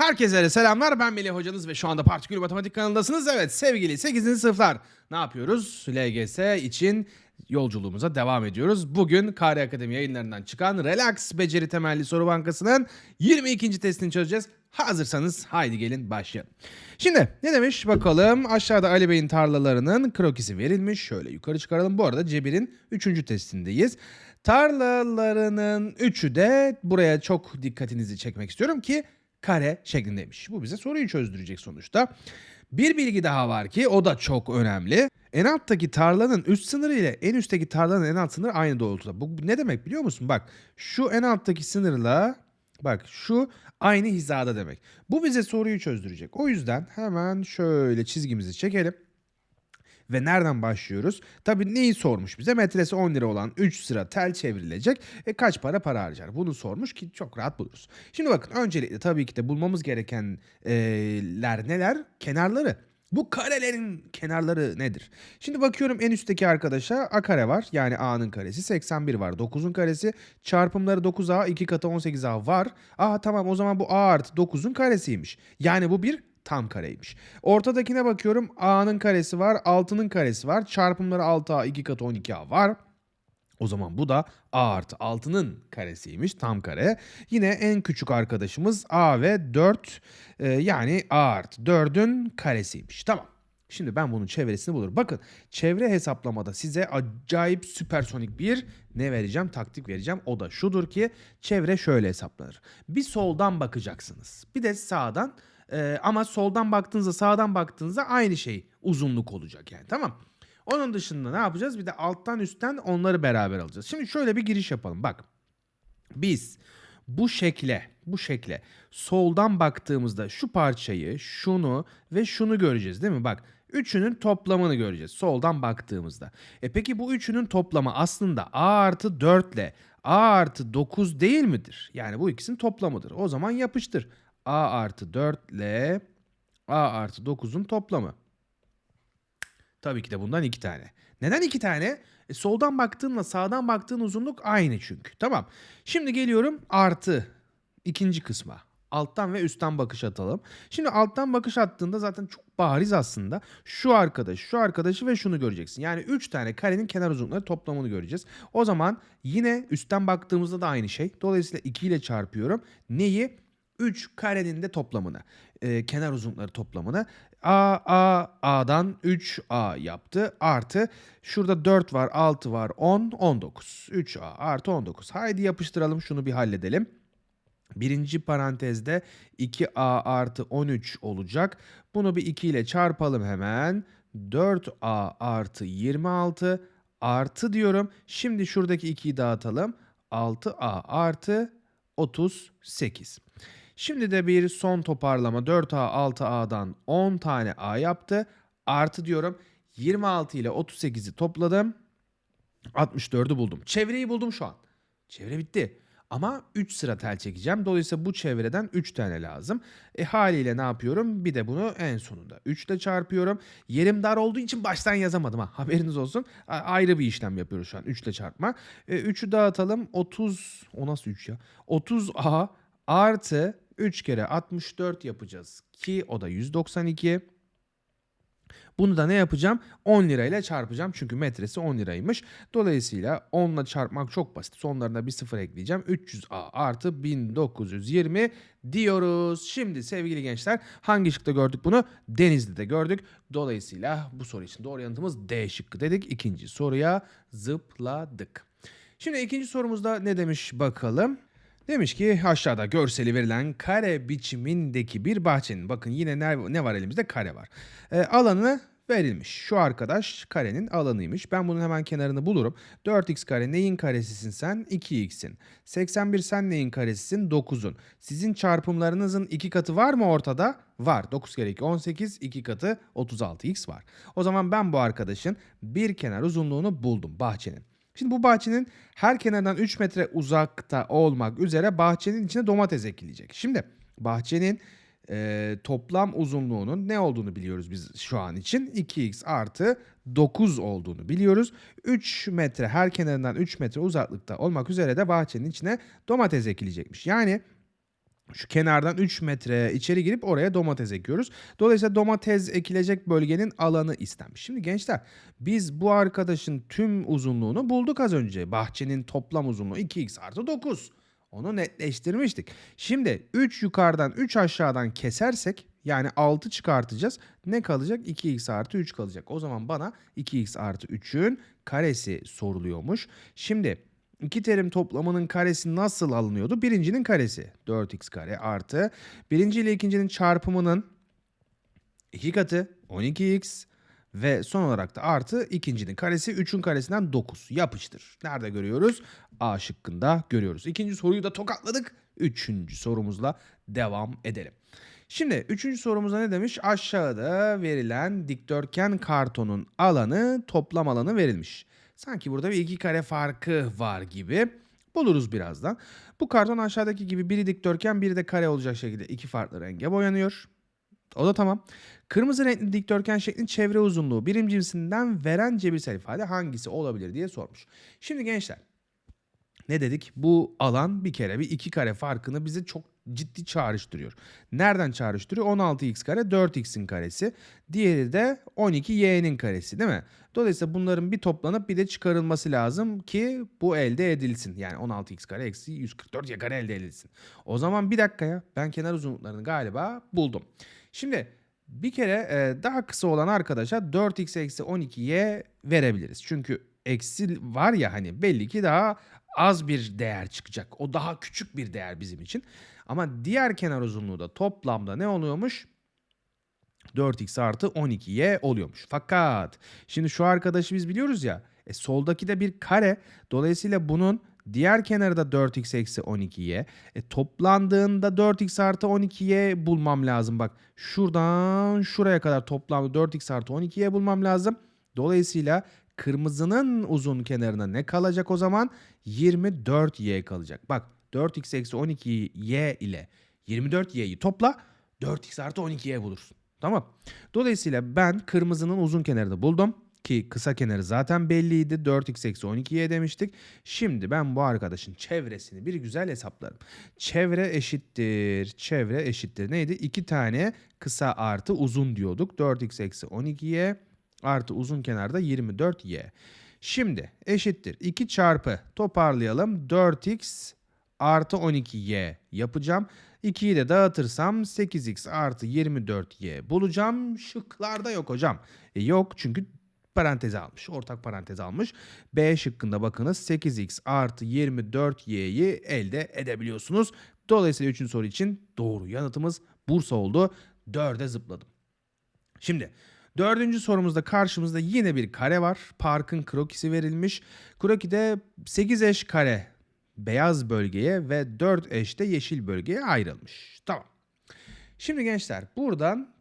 Herkese selamlar. Ben Melih hocanız ve şu anda Partikül Matematik kanalındasınız. Evet sevgili 8. sınıflar ne yapıyoruz? LGS için yolculuğumuza devam ediyoruz. Bugün Kare Akademi yayınlarından çıkan Relax Beceri Temelli Soru Bankası'nın 22. testini çözeceğiz. Hazırsanız haydi gelin başlayalım. Şimdi ne demiş bakalım aşağıda Ali Bey'in tarlalarının krokisi verilmiş. Şöyle yukarı çıkaralım. Bu arada Cebir'in 3. testindeyiz. Tarlalarının üçü de buraya çok dikkatinizi çekmek istiyorum ki kare şeklindeymiş. Bu bize soruyu çözdürecek sonuçta. Bir bilgi daha var ki o da çok önemli. En alttaki tarlanın üst sınırı ile en üstteki tarlanın en alt sınırı aynı doğrultuda. Bu ne demek biliyor musun? Bak şu en alttaki sınırla bak şu aynı hizada demek. Bu bize soruyu çözdürecek. O yüzden hemen şöyle çizgimizi çekelim. Ve nereden başlıyoruz? Tabii neyi sormuş bize? Metresi 10 lira olan 3 sıra tel çevrilecek. E kaç para para harcar? Bunu sormuş ki çok rahat buluruz. Şimdi bakın öncelikle tabii ki de bulmamız gerekenler neler? Kenarları. Bu karelerin kenarları nedir? Şimdi bakıyorum en üstteki arkadaşa a kare var. Yani a'nın karesi 81 var. 9'un karesi çarpımları 9a 2 katı 18a var. Aa tamam o zaman bu a artı 9'un karesiymiş. Yani bu bir tam kareymiş. Ortadakine bakıyorum a'nın karesi var 6'nın karesi var. Çarpımları 6a 2 katı 12a var. O zaman bu da a artı 6'nın karesiymiş tam kare. Yine en küçük arkadaşımız a ve 4 e, yani a artı 4'ün karesiymiş. Tamam. Şimdi ben bunun çevresini bulurum. Bakın çevre hesaplamada size acayip süpersonik bir ne vereceğim? Taktik vereceğim. O da şudur ki çevre şöyle hesaplanır. Bir soldan bakacaksınız. Bir de sağdan e, ama soldan baktığınızda sağdan baktığınızda aynı şey uzunluk olacak yani tamam onun dışında ne yapacağız? Bir de alttan üstten onları beraber alacağız. Şimdi şöyle bir giriş yapalım. Bak. Biz bu şekle, bu şekle soldan baktığımızda şu parçayı, şunu ve şunu göreceğiz değil mi? Bak. Üçünün toplamını göreceğiz soldan baktığımızda. E peki bu üçünün toplamı aslında a artı 4 ile a artı 9 değil midir? Yani bu ikisinin toplamıdır. O zaman yapıştır. A artı 4 ile a artı 9'un toplamı. Tabii ki de bundan iki tane. Neden iki tane? E, soldan baktığınla sağdan baktığın uzunluk aynı çünkü. Tamam. Şimdi geliyorum artı ikinci kısma. Alttan ve üstten bakış atalım. Şimdi alttan bakış attığında zaten çok bariz aslında. Şu arkadaş, şu arkadaşı ve şunu göreceksin. Yani 3 tane karenin kenar uzunlukları toplamını göreceğiz. O zaman yine üstten baktığımızda da aynı şey. Dolayısıyla 2 ile çarpıyorum. Neyi? 3 karenin de toplamını. e, kenar uzunlukları toplamını. A, A, A'dan 3A yaptı. Artı şurada 4 var, 6 var, 10, 19. 3A artı 19. Haydi yapıştıralım şunu bir halledelim. Birinci parantezde 2A artı 13 olacak. Bunu bir 2 ile çarpalım hemen. 4A artı 26 artı diyorum. Şimdi şuradaki 2'yi dağıtalım. 6A artı 38. Şimdi de bir son toparlama 4A 6A'dan 10 tane A yaptı. Artı diyorum 26 ile 38'i topladım. 64'ü buldum. Çevreyi buldum şu an. Çevre bitti. Ama 3 sıra tel çekeceğim. Dolayısıyla bu çevreden 3 tane lazım. E haliyle ne yapıyorum? Bir de bunu en sonunda 3 ile çarpıyorum. Yerim dar olduğu için baştan yazamadım ha. Haberiniz olsun. A- ayrı bir işlem yapıyoruz şu an 3 ile çarpma. E, 3'ü dağıtalım. 30 o nasıl 3 ya? 30A artı 3 kere 64 yapacağız ki o da 192. Bunu da ne yapacağım? 10 lirayla çarpacağım çünkü metresi 10 liraymış. Dolayısıyla 10 ile çarpmak çok basit. Sonlarına bir sıfır ekleyeceğim. 300A artı 1920 diyoruz. Şimdi sevgili gençler hangi şıkta gördük bunu? Denizli'de gördük. Dolayısıyla bu soru için doğru yanıtımız D şıkkı dedik. İkinci soruya zıpladık. Şimdi ikinci sorumuzda ne demiş bakalım. Demiş ki aşağıda görseli verilen kare biçimindeki bir bahçenin bakın yine ne, ne var elimizde kare var. E, alanı verilmiş. Şu arkadaş karenin alanıymış. Ben bunun hemen kenarını bulurum. 4x kare neyin karesisin sen? 2x'in. 81 sen neyin karesisin? 9'un. Sizin çarpımlarınızın iki katı var mı ortada? Var. 9 kere 2 18, 2 katı 36x var. O zaman ben bu arkadaşın bir kenar uzunluğunu buldum bahçenin. Şimdi bu bahçenin her kenardan 3 metre uzakta olmak üzere bahçenin içine domates ekilecek. Şimdi bahçenin e, toplam uzunluğunun ne olduğunu biliyoruz biz şu an için. 2x artı 9 olduğunu biliyoruz. 3 metre her kenarından 3 metre uzaklıkta olmak üzere de bahçenin içine domates ekilecekmiş. Yani şu kenardan 3 metre içeri girip oraya domates ekiyoruz. Dolayısıyla domates ekilecek bölgenin alanı istenmiş. Şimdi gençler biz bu arkadaşın tüm uzunluğunu bulduk az önce. Bahçenin toplam uzunluğu 2x artı 9. Onu netleştirmiştik. Şimdi 3 yukarıdan 3 aşağıdan kesersek yani 6 çıkartacağız. Ne kalacak? 2x artı 3 kalacak. O zaman bana 2x artı 3'ün karesi soruluyormuş. Şimdi iki terim toplamının karesi nasıl alınıyordu? Birincinin karesi 4x kare artı birinci ile ikincinin çarpımının iki katı 12x ve son olarak da artı ikincinin karesi 3'ün karesinden 9 yapıştır. Nerede görüyoruz? A şıkkında görüyoruz. İkinci soruyu da tokatladık. Üçüncü sorumuzla devam edelim. Şimdi üçüncü sorumuzda ne demiş? Aşağıda verilen dikdörtgen kartonun alanı toplam alanı verilmiş. Sanki burada bir iki kare farkı var gibi. Buluruz birazdan. Bu karton aşağıdaki gibi biri dikdörtgen biri de kare olacak şekilde iki farklı renge boyanıyor. O da tamam. Kırmızı renkli dikdörtgen şeklin çevre uzunluğu birim cinsinden veren cebirsel ifade hangisi olabilir diye sormuş. Şimdi gençler ne dedik? Bu alan bir kere bir iki kare farkını bize çok ciddi çağrıştırıyor. Nereden çağrıştırıyor? 16x kare 4x'in karesi. Diğeri de 12y'nin karesi değil mi? Dolayısıyla bunların bir toplanıp bir de çıkarılması lazım ki bu elde edilsin. Yani 16x kare eksi 144y kare elde edilsin. O zaman bir dakika ya ben kenar uzunluklarını galiba buldum. Şimdi bir kere e, daha kısa olan arkadaşa 4x eksi 12y verebiliriz. Çünkü eksi var ya hani belli ki daha az bir değer çıkacak. O daha küçük bir değer bizim için. Ama diğer kenar uzunluğu da toplamda ne oluyormuş? 4x artı 12y oluyormuş. Fakat şimdi şu arkadaşı biz biliyoruz ya. E, soldaki de bir kare. Dolayısıyla bunun diğer kenarı da 4x eksi 12y. E, toplandığında 4x artı 12y bulmam lazım. Bak şuradan şuraya kadar toplamda 4x artı 12y bulmam lazım. Dolayısıyla kırmızının uzun kenarına ne kalacak o zaman? 24y kalacak. Bak 4x eksi 12y ile 24y'yi topla 4x artı 12y bulursun. Tamam. Dolayısıyla ben kırmızının uzun kenarını buldum. Ki kısa kenarı zaten belliydi. 4x eksi 12y demiştik. Şimdi ben bu arkadaşın çevresini bir güzel hesaplarım. Çevre eşittir. Çevre eşittir. Neydi? İki tane kısa artı uzun diyorduk. 4x eksi 12y artı uzun kenarda 24y. Şimdi eşittir 2 çarpı toparlayalım 4x artı 12y yapacağım. 2'yi de dağıtırsam 8x artı 24y bulacağım. Şıklarda yok hocam. E yok çünkü parantez almış. Ortak parantez almış. B şıkkında bakınız 8x artı 24y'yi elde edebiliyorsunuz. Dolayısıyla 3. soru için doğru yanıtımız Bursa oldu. 4'e zıpladım. Şimdi Dördüncü sorumuzda karşımızda yine bir kare var. Parkın krokisi verilmiş. Krokide 8 eş kare beyaz bölgeye ve 4 eş de yeşil bölgeye ayrılmış. Tamam. Şimdi gençler buradan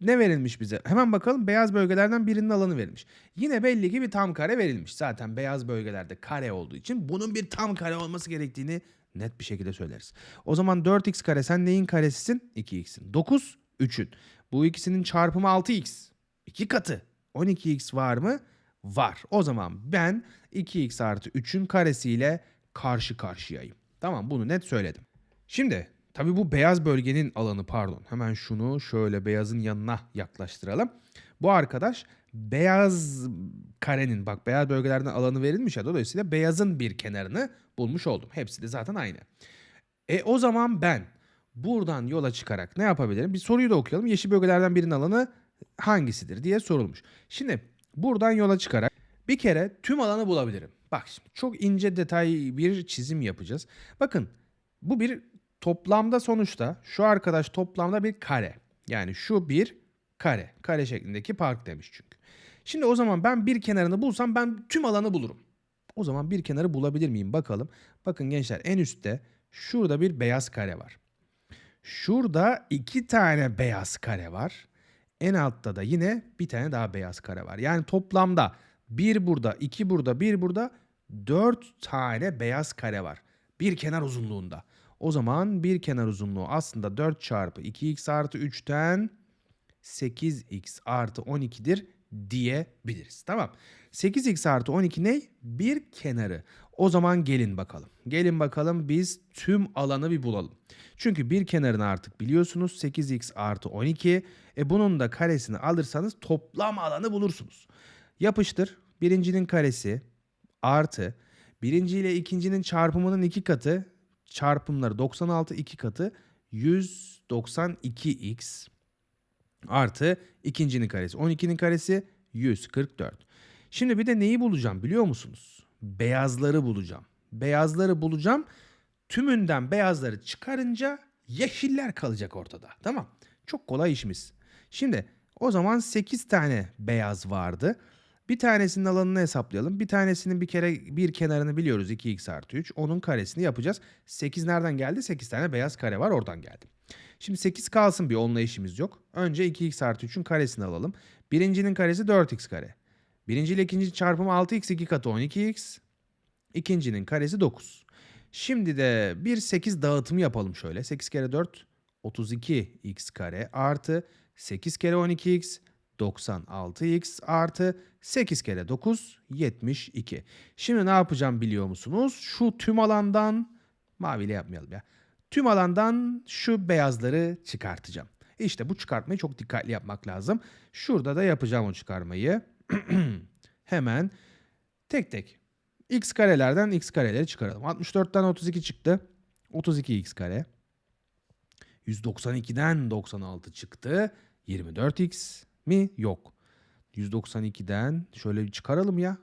ne verilmiş bize? Hemen bakalım beyaz bölgelerden birinin alanı verilmiş. Yine belli ki bir tam kare verilmiş. Zaten beyaz bölgelerde kare olduğu için bunun bir tam kare olması gerektiğini net bir şekilde söyleriz. O zaman 4x kare sen neyin karesisin? 2x'in. 9 3'ün. Bu ikisinin çarpımı 6x. 2 katı. 12x var mı? Var. O zaman ben 2x artı 3'ün karesiyle karşı karşıyayım. Tamam bunu net söyledim. Şimdi tabii bu beyaz bölgenin alanı pardon. Hemen şunu şöyle beyazın yanına yaklaştıralım. Bu arkadaş beyaz karenin bak beyaz bölgelerden alanı verilmiş ya dolayısıyla beyazın bir kenarını bulmuş oldum. Hepsi de zaten aynı. E o zaman ben buradan yola çıkarak ne yapabilirim? Bir soruyu da okuyalım. Yeşil bölgelerden birinin alanı hangisidir diye sorulmuş. Şimdi buradan yola çıkarak bir kere tüm alanı bulabilirim. Bak şimdi çok ince detay bir çizim yapacağız. Bakın bu bir toplamda sonuçta şu arkadaş toplamda bir kare. Yani şu bir kare. Kare şeklindeki park demiş çünkü. Şimdi o zaman ben bir kenarını bulsam ben tüm alanı bulurum. O zaman bir kenarı bulabilir miyim bakalım. Bakın gençler en üstte şurada bir beyaz kare var. Şurada iki tane beyaz kare var. En altta da yine bir tane daha beyaz kare var. Yani toplamda bir burada, iki burada, bir burada dört tane beyaz kare var. Bir kenar uzunluğunda. O zaman bir kenar uzunluğu aslında 4 çarpı 2x artı 3'ten 8x artı 12'dir diyebiliriz. Tamam. 8x artı 12 ne? Bir kenarı. O zaman gelin bakalım. Gelin bakalım biz tüm alanı bir bulalım. Çünkü bir kenarını artık biliyorsunuz 8x artı 12. E bunun da karesini alırsanız toplam alanı bulursunuz. Yapıştır. Birincinin karesi artı birinci ile ikincinin çarpımının iki katı çarpımları 96 iki katı 192x artı ikincinin karesi 12'nin karesi 144. Şimdi bir de neyi bulacağım biliyor musunuz? Beyazları bulacağım. Beyazları bulacağım. Tümünden beyazları çıkarınca yeşiller kalacak ortada. Tamam. Çok kolay işimiz. Şimdi o zaman 8 tane beyaz vardı. Bir tanesinin alanını hesaplayalım. Bir tanesinin bir kere bir kenarını biliyoruz 2x artı 3. Onun karesini yapacağız. 8 nereden geldi? 8 tane beyaz kare var oradan geldi. Şimdi 8 kalsın bir onunla işimiz yok. Önce 2x artı 3'ün karesini alalım. Birincinin karesi 4x kare. Birinci ile ikinci çarpımı 6x 2 katı 12x. İkincinin karesi 9. Şimdi de bir 8 dağıtımı yapalım şöyle. 8 kere 4 32x kare artı 8 kere 12x 96x artı 8 kere 9 72. Şimdi ne yapacağım biliyor musunuz? Şu tüm alandan maviyle yapmayalım ya. Tüm alandan şu beyazları çıkartacağım. İşte bu çıkartmayı çok dikkatli yapmak lazım. Şurada da yapacağım o çıkarmayı. Hemen tek tek x karelerden x kareleri çıkaralım. 64'ten 32 çıktı. 32x kare. 192'den 96 çıktı. 24x mi? Yok. 192'den şöyle bir çıkaralım ya.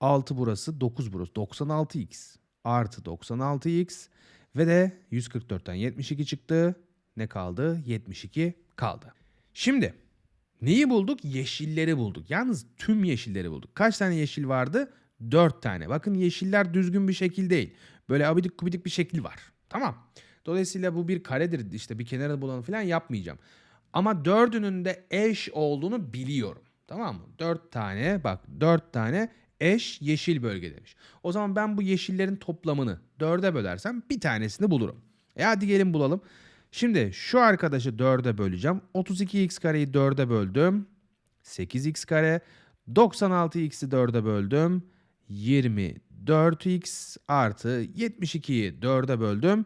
6 burası 9 burası 96x artı 96x ve de 144'ten 72 çıktı. Ne kaldı? 72 kaldı. Şimdi neyi bulduk? Yeşilleri bulduk. Yalnız tüm yeşilleri bulduk. Kaç tane yeşil vardı? 4 tane. Bakın yeşiller düzgün bir şekil değil. Böyle abidik kubidik bir şekil var. Tamam. Dolayısıyla bu bir karedir. İşte bir kenarı bulanı falan yapmayacağım. Ama dördünün de eş olduğunu biliyorum. Tamam mı? Dört tane bak dört tane eş yeşil bölge demiş. O zaman ben bu yeşillerin toplamını dörde bölersem bir tanesini bulurum. E hadi gelin bulalım. Şimdi şu arkadaşı dörde böleceğim. 32x kareyi dörde böldüm. 8x kare. 96x'i dörde böldüm. 24x artı 72'yi 4'e böldüm.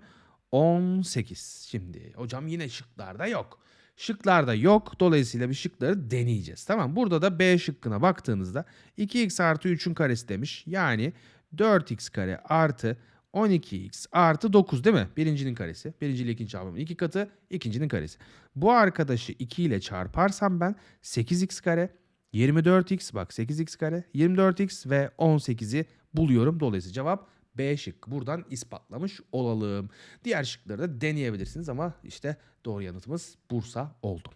18. Şimdi hocam yine şıklarda yok. Şıklarda yok. Dolayısıyla bir şıkları deneyeceğiz. Tamam burada da B şıkkına baktığınızda 2x artı 3'ün karesi demiş. Yani 4x kare artı 12x artı 9 değil mi? Birincinin karesi. Birinci ile ikinci çarpımın iki katı. ikincinin karesi. Bu arkadaşı 2 ile çarparsam ben 8x kare 24x bak 8x kare 24x ve 18'i buluyorum. Dolayısıyla cevap B şıkkı. Buradan ispatlamış olalım. Diğer şıkları da deneyebilirsiniz ama işte doğru yanıtımız Bursa oldu.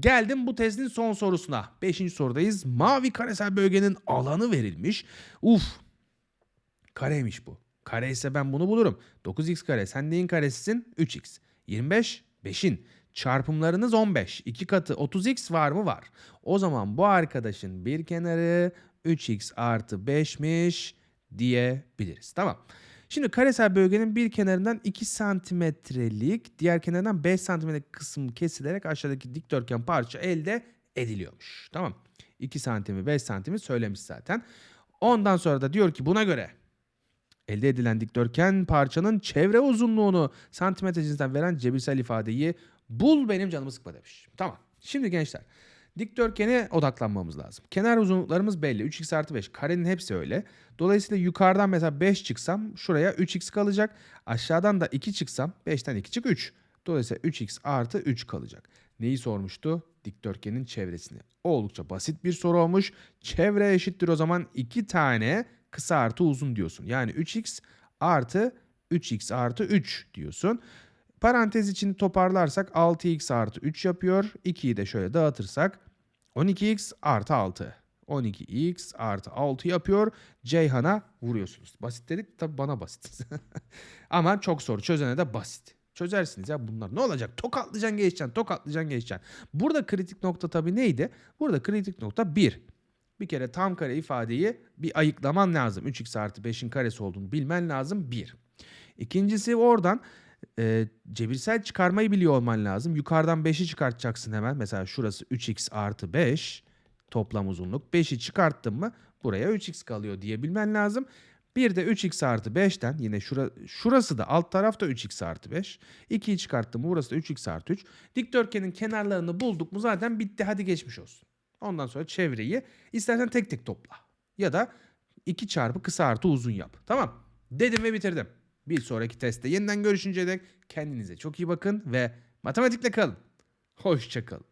Geldim bu testin son sorusuna. Beşinci sorudayız. Mavi karesel bölgenin alanı verilmiş. Uf. Kareymiş bu. Kare ise ben bunu bulurum. 9x kare. Sen neyin karesisin? 3x. 25 5'in. Çarpımlarınız 15. 2 katı 30x var mı? Var. O zaman bu arkadaşın bir kenarı 3x artı 5'miş diyebiliriz. Tamam. Şimdi karesel bölgenin bir kenarından 2 santimetrelik, diğer kenarından 5 santimetrelik kısım kesilerek aşağıdaki dikdörtgen parça elde ediliyormuş. Tamam. 2 santimi 5 santimi söylemiş zaten. Ondan sonra da diyor ki buna göre elde edilen dikdörtgen parçanın çevre uzunluğunu santimetre cinsinden veren cebirsel ifadeyi bul benim canımı sıkma demiş. Tamam. Şimdi gençler dikdörtgene odaklanmamız lazım. Kenar uzunluklarımız belli. 3x artı 5. Karenin hepsi öyle. Dolayısıyla yukarıdan mesela 5 çıksam şuraya 3x kalacak. Aşağıdan da 2 çıksam 5'ten 2 çık 3. Dolayısıyla 3x artı 3 kalacak. Neyi sormuştu? Dikdörtgenin çevresini. Oldukça basit bir soru olmuş. Çevre eşittir o zaman 2 tane kısa artı uzun diyorsun. Yani 3x artı 3x artı 3 diyorsun. Parantez içini toparlarsak 6x artı 3 yapıyor. 2'yi de şöyle dağıtırsak 12x artı 6. 12x artı 6 yapıyor. Ceyhan'a vuruyorsunuz. Basit dedik tabi bana basit. Ama çok soru çözene de basit. Çözersiniz ya bunlar. Ne olacak? Tokatlayacaksın geçeceksin. Tokatlayacaksın geçeceksin. Burada kritik nokta tabii neydi? Burada kritik nokta 1. Bir kere tam kare ifadeyi bir ayıklaman lazım. 3x artı 5'in karesi olduğunu bilmen lazım. 1. İkincisi oradan e, cebirsel çıkarmayı biliyor olman lazım. Yukarıdan 5'i çıkartacaksın hemen. Mesela şurası 3x artı 5 toplam uzunluk. 5'i çıkarttın mı buraya 3x kalıyor diyebilmen lazım. Bir de 3x artı 5'ten yine şura, şurası da alt tarafta 3x artı 5. 2'yi çıkarttım burası da 3x artı 3. Dikdörtgenin kenarlarını bulduk mu zaten bitti hadi geçmiş olsun. Ondan sonra çevreyi istersen tek tek topla. Ya da 2 çarpı kısa artı uzun yap. Tamam. Dedim ve bitirdim. Bir sonraki testte yeniden görüşünceye dek kendinize çok iyi bakın ve matematikle kalın. Hoşçakalın.